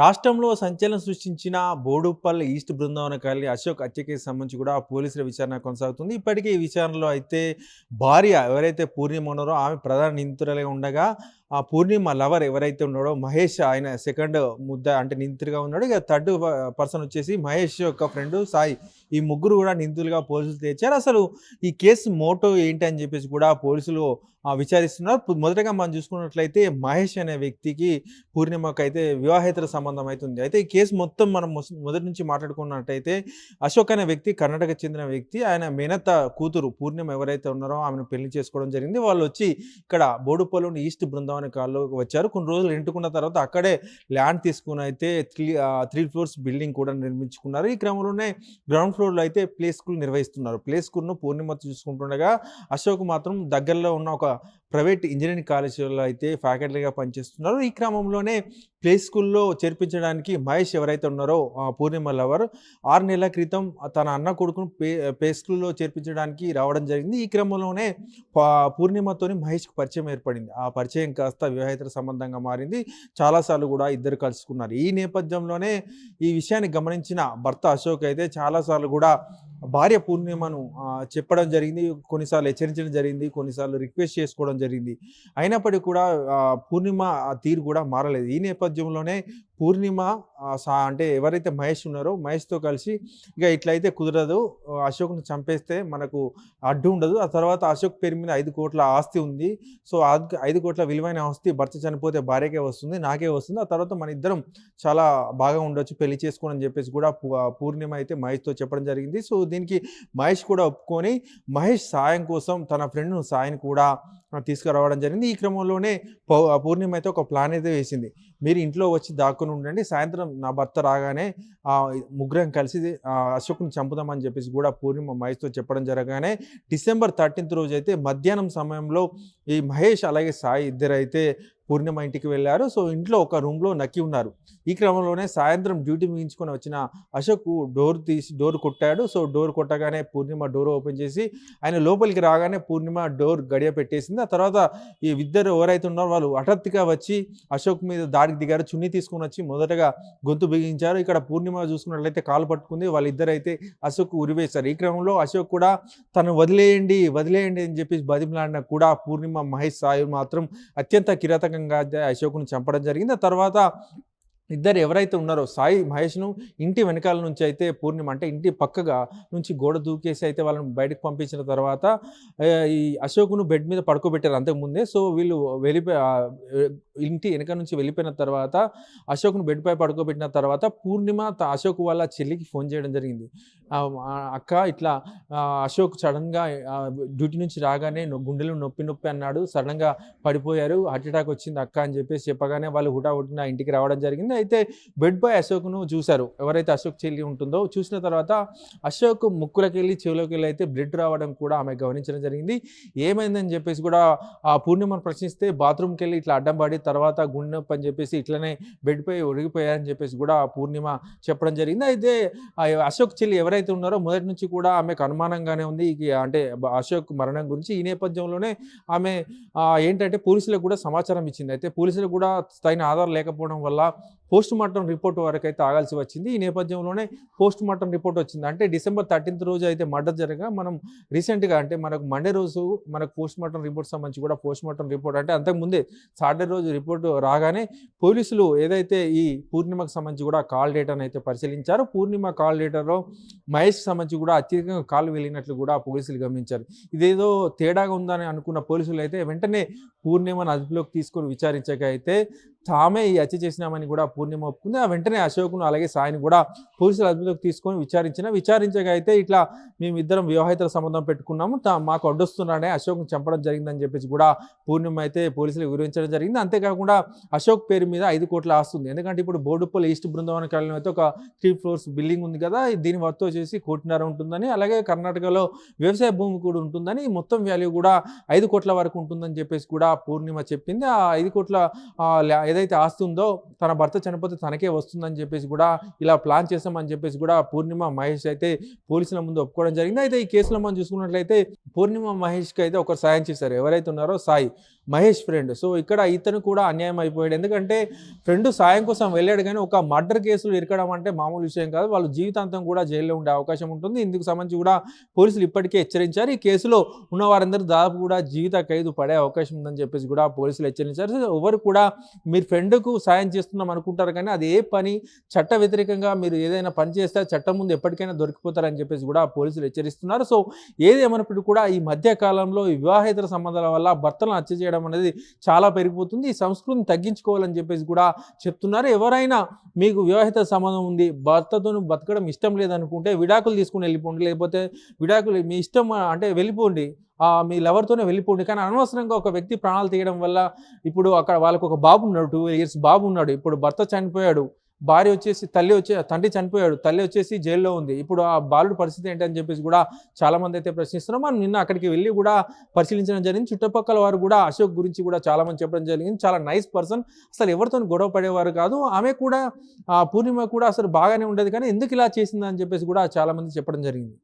రాష్ట్రంలో సంచలనం సృష్టించిన బోడుపల్లి ఈస్ట్ బృందావన అశోక్ హత్య కేసు సంబంధించి కూడా పోలీసుల విచారణ కొనసాగుతుంది. ఇప్పటికే ఈ విచారణలో అయితే భార్య ఎవరైతే పూర్ణిమ ఉన్నారో ఆమె ప్రధాన నిందితురలే ఉండగా ఆ పూర్ణిమ లవర్ ఎవరైతే ఉన్నాడో మహేష్ ఆయన సెకండ్ ముద్ద అంటే నిందితుడిగా ఉన్నాడు. ఇక థర్డ్ పర్సన్ వచ్చేసి మహేష్ యొక్క ఫ్రెండ్ సాయి. ఈ ముగ్గురు కూడా నిందితులుగా పోలీసులు తెచ్చారు అసలు ఈ కేసు మోటో ఏంటి అని చెప్పేసి కూడా పోలీసులు విచారిస్తున్నారు. మొదటగా మనం చూసుకున్నట్లయితే మహేష్ అనే వ్యక్తికి పూర్ణిమకు అయితే వివాహేతర సంబంధం అవుతుంది అయితే ఈ కేసు మొత్తం మనం మొదటి నుంచి మాట్లాడుకున్నట్టయితే అశోక్ అనే వ్యక్తి కర్ణాటక చెందిన వ్యక్తి ఆయన మేనత్త కూతురు పూర్ణిమ ఎవరైతే ఉన్నారో ఆమెను పెళ్ళి చేసుకోవడం జరిగింది. వాళ్ళు వచ్చి ఇక్కడ బోడుపల్లిలోని ఈస్ట్ బృందావన కాల్లో వచ్చారు. కొన్ని రోజులు ఎంటుకున్న తర్వాత అక్కడే ల్యాండ్ తీసుకుని అయితే త్రీ త్రీ ఫ్లోర్స్ బిల్డింగ్ కూడా నిర్మించుకున్నారు. ఈ క్రమంలోనే గ్రౌండ్ ఫ్లోర్ రోడ్లో అయితే ప్లే స్కూల్ నిర్వహిస్తున్నారు. ప్లే స్కూల్ను పూర్ణిమత చూసుకుంటుండగా అశోక్ మాత్రం దగ్గరలో ఉన్న ఒక ప్రైవేట్ ఇంజనీరింగ్ కాలేజీలో అయితే ఫ్యాకల్టీగా పనిచేస్తున్నారు. ఈ క్రమంలోనే ప్లే స్కూల్లో చేర్పించడానికి మహేష్ ఎవరైతే ఉన్నారో పూర్ణిమ లవర్ ఆరు నెలల క్రితం తన అన్న కొడుకును ప్లే ప్లే స్కూల్లో చేర్పించడానికి రావడం జరిగింది. ఈ క్రమంలోనే పూర్ణిమతోని మహేష్కి పరిచయం ఏర్పడింది. ఆ పరిచయం కాస్త వివాహేతర సంబంధంగా మారింది. చాలాసార్లు కూడా ఇద్దరు కలుసుకున్నారు. ఈ నేపథ్యంలోనే ఈ విషయాన్ని గమనించిన భర్త అశోక్ అయితే చాలాసార్లు కూడా భార్య పూర్ణిమను చెప్పడం జరిగింది కొన్నిసార్లు హెచ్చరించడం జరిగింది కొన్నిసార్లు రిక్వెస్ట్ చేసుకోవడం జరిగింది. అయినప్పటికీ కూడా పూర్ణిమ తీరు కూడా మారలేదు. ఈ నేపథ్యంలోనే పూర్ణిమ సా అంటే ఎవరైతే మహేష్ ఉన్నారో మహేష్తో కలిసి ఇక ఇట్లయితే కుదరదు. అశోక్ను చంపేస్తే మనకు అడ్డు ఉండదు. ఆ తర్వాత అశోక్ పేరు మీద ఐదు కోట్ల ఆస్తి ఉంది. సో ఆ ఐదు కోట్ల విలువైన ఆస్తి భర్త చనిపోతే భార్యకే వస్తుంది నాకే వస్తుంది. ఆ తర్వాత మన ఇద్దరం చాలా బాగా ఉండొచ్చు పెళ్ళి చేసుకోనని అని చెప్పేసి కూడా పూ- పూర్ణిమ అయితే మహేష్తో చెప్పడం జరిగింది. సో దీనికి మహేష్ కూడా ఒప్పుకొని మహేష్ సాయం కోసం తన ఫ్రెండ్ను సాయిని కూడా తీసుకురావడం జరిగింది. ఈ క్రమంలోనే పౌ- ఆ పూర్ణిమ అయితే ఒక ప్లాన్ అయితే వేసింది. మీరు ఇంట్లో వచ్చి దాక్కుని ఉండండి సాయంత్రం నా భర్త రాగానే ఆ ముగ్గురం కలిసి ఆ, అశోక్ని చంపుదామని చెప్పేసి కూడా పూర్ణిమ మహేష్తో చెప్పడం జరగగానే డిసెంబర్ థర్టీన్త్ రోజు అయితే మధ్యాహ్నం సమయంలో ఈ మహేష్ అలాగే సాయి ఇద్దరు అయితే పూర్ణిమ ఇంటికి వెళ్ళారు. సో ఇంట్లో ఒక రూమ్లో నక్కి ఉన్నారు. ఈ క్రమంలోనే సాయంత్రం డ్యూటీ ముగించుకొని వచ్చిన అశోక్ డోర్ తీసి డోర్ కొట్టాడు. సో డోర్ కొట్టగానే పూర్ణిమ డోర్ ఓపెన్ చేసి ఆయన లోపలికి రాగానే పూర్ణిమ డోర్ గడియ పెట్టేసింది. ఆ తర్వాత ఈ ఇద్దరు ఎవరైతే ఉన్నారో వాళ్ళు హఠాత్తుగా వచ్చి అశోక్ మీద దాడికి దిగారు. చున్నీ తీసుకొని వచ్చి మొదటగా గొంతు బిగించారు. ఇక్కడ పూర్ణిమ చూసుకున్నట్లయితే కాలు పట్టుకుంది. వాళ్ళిద్దరు అయితే అశోక్ ఉరివేశారు. ఈ క్రమంలో అశోక్ కూడా తను వదిలేయండి వదిలేయండి అని చెప్పి బతిమలాడిన కూడా పూర్ణిమ మహేష్ సాయి మాత్రం అత్యంత కిరాతక అయితే అశోక్ను చంపడం జరిగింది. ఆ తర్వాత ఇద్దరు ఎవరైతే ఉన్నారో సాయి మహేష్ను ఇంటి వెనకాల నుంచి అయితే పూర్ణిమ అంటే ఇంటి పక్కగా నుంచి గోడ దూకేసి అయితే వాళ్ళని బయటకు పంపించిన తర్వాత ఈ అశోక్ను బెడ్ మీద పడుకోబెట్టారు అంతకుముందే సో వీళ్ళు వెళ్ళిపోయి ఇంటి వెనక నుంచి వెళ్ళిపోయిన తర్వాత అశోక్ను బెడ్పై పడుకోబెట్టిన తర్వాత పూర్ణిమ అశోక్ వాళ్ళ చెల్లికి ఫోన్ చేయడం జరిగింది. అక్క ఇట్లా అశోక్ సడన్గా డ్యూటీ నుంచి రాగానే గుండెలు నొప్పి నొప్పి అన్నాడు. సడన్గా పడిపోయారు. హార్ట్ అటాక్ వచ్చింది అక్క అని చెప్పేసి చెప్పగానే వాళ్ళు హుటాహుటిన ఇంటికి రావడం జరిగింది. అయితే బెడ్ బాయ్ అశోక్ను చూశారు. ఎవరైతే అశోక్ చెల్లి ఉంటుందో చూసిన తర్వాత అశోక్ ముక్కులకి వెళ్ళి చెవులోకి వెళ్ళి అయితే బ్లడ్ రావడం కూడా ఆమె గమనించడం జరిగింది. ఏమైందని చెప్పేసి కూడా ఆ పూర్ణిమను ప్రశ్నిస్తే బాత్రూమ్కి వెళ్ళి ఇట్లా అడ్డం పడి తర్వాత గుండెనొప్పి అని చెప్పేసి ఇట్లనే బెడ్పై ఒరిగిపోయారని చెప్పేసి కూడా ఆ పూర్ణిమ చెప్పడం జరిగింది. అయితే అశోక్ చెల్లి ఎవరైతే ఉన్నారో మొదటి నుంచి కూడా ఆమెకు అనుమానంగానే ఉంది. ఈ అంటే అశోక్ మరణం గురించి ఈ నేపథ్యంలోనే ఆమె ఏంటంటే పోలీసులకు కూడా సమాచారం ఇచ్చింది. అయితే పోలీసులకు కూడా తగిన ఆధారం లేకపోవడం వల్ల పోస్ట్ మార్టం రిపోర్ట్ వరకు అయితే ఆగాల్సి వచ్చింది. ఈ నేపథ్యంలోనే పోస్ట్ మార్టం రిపోర్ట్ వచ్చింది. అంటే డిసెంబర్ థర్టీన్త్ రోజు అయితే మర్డర్ జరగా మనం రీసెంట్గా అంటే మనకు మండే రోజు మనకు పోస్ట్ మార్టం రిపోర్ట్ సంబంధించి కూడా పోస్ట్ మార్టం రిపోర్ట్ అంటే అంతకుముందే సాటర్డే రోజు రిపోర్ట్ రాగానే పోలీసులు ఏదైతే ఈ పూర్ణిమకు సంబంధించి కూడా కాల్ డేటాను అయితే పరిశీలించారు పూర్ణిమ కాల్ డేటాలో మహేష్ సంబంధించి కూడా అత్యధికంగా కాల్ వెళ్ళినట్లు కూడా పోలీసులు గమనించారు. ఇదేదో తేడాగా ఉందని అనుకున్న పోలీసులు అయితే వెంటనే పూర్ణిమను అదుపులోకి తీసుకొని విచారించక అయితే తామే ఈ హత్య చేసినామని కూడా పూర్ణిమ ఒప్పుకుంది. ఆ వెంటనే అశోక్ను అలాగే సాయిని కూడా పోలీసులు అదుపులోకి తీసుకొని విచారించిన. విచారించగా అయితే ఇట్లా మేమిద్దరం వివాహితర సంబంధం పెట్టుకున్నాము. తా- మాకు అడ్డొస్తున్నాడే అశోక్ను చంపడం జరిగిందని చెప్పేసి కూడా పూర్ణిమ అయితే పోలీసులు వివరించడం జరిగింది. అంతేకాకుండా అశోక్ పేరు మీద ఐదు కోట్ల ఆస్తుంది ఎందుకంటే ఇప్పుడు బోర్డుపల్లి ఈస్ట్ బృందావన కాలనీ అయితే ఒక త్రీ ఫ్లోర్స్ బిల్డింగ్ ఉంది కదా దీని వర్త్ వచ్చేసి కోటిన్నర ఉంటుందని అలాగే కర్ణాటకలో వ్యవసాయ భూమి కూడా ఉంటుందని మొత్తం వాల్యూ కూడా ఐదు కోట్ల వరకు ఉంటుందని చెప్పేసి కూడా పూర్ణిమ చెప్పింది. ఆ ఐదు కోట్ల ఏదైతే ఆస్తి ఉందో తన భర్త చనిపోతే తనకే వస్తుందని చెప్పేసి కూడా ఇలా ప్లాన్ చేస్తామని చెప్పేసి కూడా పూర్ణిమ మహేష్ అయితే పోలీసుల ముందు ఒప్పుకోవడం జరిగింది. అయితే ఈ కేసులో మనం చూసుకున్నట్లయితే పూర్ణిమ మహేష్కి అయితే ఒకరు సాయం చేశారు. ఎవరైతే ఉన్నారో సాయి మహేష్ ఫ్రెండ్. సో ఇక్కడ ఇతను కూడా అన్యాయం అయిపోయాడు. ఎందుకంటే ఫ్రెండ్ సాయం కోసం వెళ్ళాడు కానీ ఒక మర్డర్ కేసులు ఇరకడం అంటే మామూలు విషయం కాదు. వాళ్ళు జీవితాంతం కూడా జైల్లో ఉండే అవకాశం ఉంటుంది. ఇందుకు సంబంధించి కూడా పోలీసులు ఇప్పటికే హెచ్చరించారు. ఈ కేసులో ఉన్న వారందరూ దాదాపు కూడా జీవిత ఖైదు పడే అవకాశం ఉందని చెప్పేసి కూడా పోలీసులు హెచ్చరించారు. ఎవరు కూడా మీరు ఫ్రెండ్కు సాయం చేస్తున్నాం అనుకుంటారు కానీ అది ఏ పని? చట్ట వ్యతిరేకంగా మీరు ఏదైనా పని చేస్తే చట్టం ముందు ఎప్పటికైనా దొరికిపోతారని చెప్పేసి కూడా పోలీసులు హెచ్చరిస్తున్నారు. సో ఏదేమైనప్పటికీ కూడా ఈ మధ్య కాలంలో ఈ వివాహేతర సంబంధాల వల్ల భర్తలను హత్య చేయడం అనేది చాలా పెరిగిపోతుంది. ఈ సంస్కృతిని తగ్గించుకోవాలని చెప్పేసి కూడా చెప్తున్నారు. ఎవరైనా మీకు వివాహిత సంబంధం ఉంది భర్తతో బతకడం ఇష్టం లేదనుకుంటే విడాకులు తీసుకుని వెళ్ళిపోండి. లేకపోతే విడాకులు మీ ఇష్టం అంటే వెళ్ళిపోండి. మీ లవర్తోనే వెళ్ళిపోండి. కానీ అనవసరంగా ఒక వ్యక్తి ప్రాణాలు తీయడం వల్ల ఇప్పుడు అక్కడ వాళ్ళకు ఒక బాబు ఉన్నాడు టూ ఇయర్స్ బాబు ఉన్నాడు. ఇప్పుడు భర్త చనిపోయాడు భార్య వచ్చేసి తల్లి వచ్చే తండ్రి చనిపోయాడు తల్లి వచ్చేసి జైల్లో ఉంది. ఇప్పుడు ఆ బాలుడి పరిస్థితి ఏంటని చెప్పేసి కూడా చాలా మంది అయితే ప్రశ్నిస్తున్నారు. మనం నిన్న అక్కడికి వెళ్ళి కూడా పరిశీలించడం జరిగింది. చుట్టుపక్కల వారు కూడా అశోక్ గురించి కూడా చాలామంది చెప్పడం జరిగింది. చాలా నైస్ పర్సన్ అసలు ఎవరితో గొడవ పడేవారు కాదు. ఆమె కూడా ఆ పూర్ణిమ కూడా అసలు బాగానే ఉండేది. కానీ ఎందుకు ఇలా చేసిందని చెప్పేసి కూడా చాలామంది చెప్పడం జరిగింది.